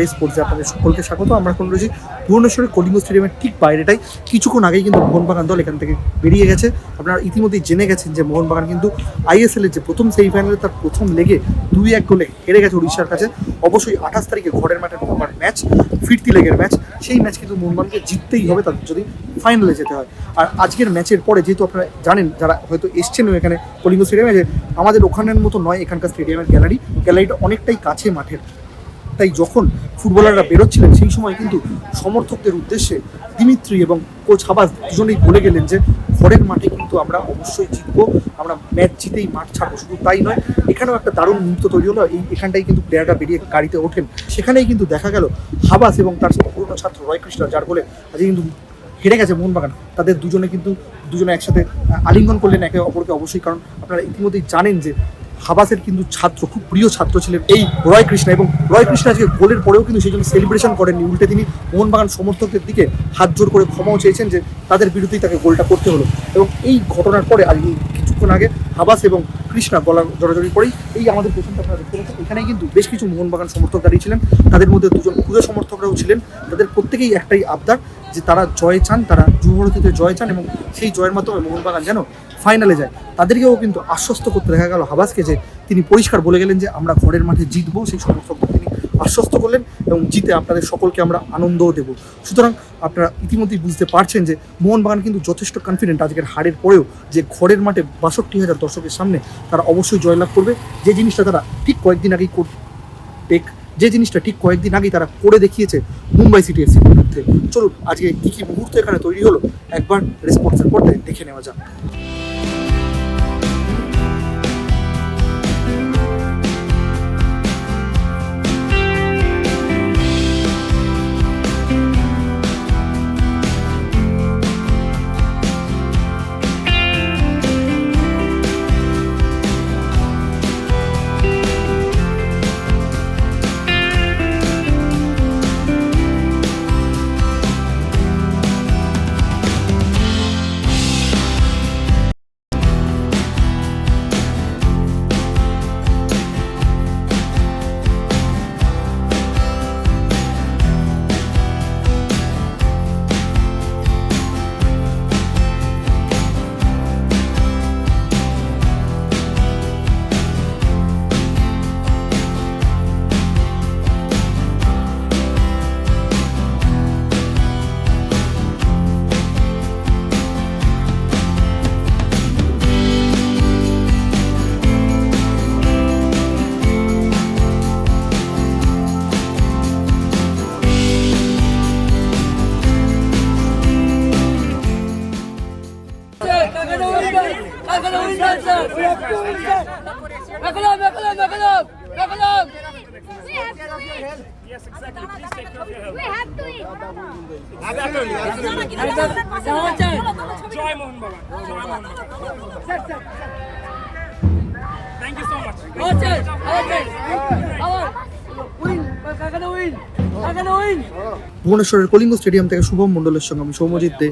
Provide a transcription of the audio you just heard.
Race স্পোর্টসে আপনাদের সকলকে স্বাগত। আমরা এখন রয়েছি ভুবনেশ্বরের কলিঙ্গ স্টেডিয়ামের ঠিক বাইরেটাই। কিছুক্ষণ আগেই কিন্তু মোহনবাগান দল এখান থেকে বেরিয়ে গেছে। আপনারা ইতিমধ্যেই জেনে গেছেন যে মোহনবাগান কিন্তু আইএসএল এর যে প্রথম সেমিফাইনালে তার প্রথম লেগে দুই এক গোলে হেরে গেছে উড়িষ্যার কাছে। অবশ্যই আঠাশ তারিখে ঘরের মাঠে প্রথমবার ম্যাচ ফিরতি লেগের ম্যাচ সেই ম্যাচ কিন্তু মোহনবাগানকে জিততেই হবে তাদের যদি ফাইনালে যেতে হয়। আর আজকের ম্যাচের পরে যেহেতু আপনারা জানেন, যারা হয়তো এসছেন এখানে কলিঙ্গ স্টেডিয়ামে, যে আমাদের ওখানের মতো নয় এখানকার স্টেডিয়ামের গ্যালারি। গ্যালারিটা অনেকটাই কাছে মাঠের। তাই যখন ফুটবলাররা বেরোচ্ছিলেন, সেই সময় কিন্তু সমর্থকদের উদ্দেশ্যে দিমিত্রি এবং কোচ হাবাস দুজনেই বলে গেলেন যে, ঘরের মাঠে কিন্তু আমরা অবশ্যই জিতবো, আমরা ম্যাচ জিতেই মাঠ ছাড়বো। শুধু তাই নয়, এখানেও একটা দারুণ মুহূর্ত তৈরি হলো। এই এখানটাই কিন্তু প্লেয়াররা বেরিয়ে গাড়িতে ওঠেন। সেখানেই কিন্তু দেখা গেল হাবাস এবং তার পুরনো ছাত্র রয় কৃষ্ণ, যার বলে আজকে কিন্তু হেরে গেছে মোহনবাগান। তাদের দুজনে কিন্তু দুজনে একসাথে আলিঙ্গন করলেন একে অপরকে অবশ্যই, কারণ আপনারা ইতিমধ্যেই জানেন যে হাবাসের কিন্তু ছাত্র, খুব প্রিয় ছাত্র ছিলেন এই রয় কৃষ্ণ এবং রয় কৃষ্ণ আজকে গোলের পরেও কিন্তু সেই জন্য সেলিব্রেশন করেননি। উল্টে তিনি মোহনবাগান সমর্থকদের দিকে হাত জোর করে ক্ষমাও চেয়েছেন যে তাদের বিরুদ্ধেই তাকে গোলটা করতে হলো। এবং এই ঘটনার পরে আজ কিছুক্ষণ আগে হাবাস এবং কৃষ্ণা গলা জড়াজড়ি করেই এই আমাদের পেছনটা আপনারা দেখতে পাচ্ছেন। এখানেই কিন্তু বেশ কিছু মোহনবাগান সমর্থক দাঁড়িয়ে ছিলেন। তাদের মধ্যে দুজন পুজো সমর্থকরাও ছিলেন। তাদের প্রত্যেকেই একটাই আবদার যে তারা জয় চান, তারা যুবভারতীতে জয় চান এবং সেই জয়ের মাধ্যমে মোহনবাগান যেন ফাইনালে যায়। তাদেরকেও কিন্তু আশ্বস্ত করতে দেখা গেল হাবাসকে যে তিনি পরিষ্কার বলে গেলেন যে আমরা ঘরের মাঠে জিতবো, সেই সমর্থকদের তিনি আশ্বস্ত করলেন এবং জিতে আপনাদের সকলকে আমরা আনন্দও দেব। সুতরাং আপনারা ইতিমধ্যেই বুঝতে পারছেন যে মোহনবাগান কিন্তু যথেষ্ট কনফিডেন্ট আজকের হারের পরেও যে ঘরের মাঠে বাষট্টি হাজার দর্শকের সামনে তারা অবশ্যই জয়লাভ করবে। যে জিনিসটা তারা ঠিক কয়েকদিন আগেই টেক যে জিনিসটা ঠিক কয়েকদিন আগেই তারা করে দেখিয়েছে মুম্বাই সিটি এফসির বিরুদ্ধে। চলুন, আজকে কী কী মুহূর্ত এখানে তৈরি হলো? একবার রেসপন্সের পর্দায় দেখে নেওয়া যাক। ভুবনেশ্বরের কলিঙ্গ স্টেডিয়াম থেকে শুভম মন্ডলের সঙ্গে আমি সৌমজিৎ দে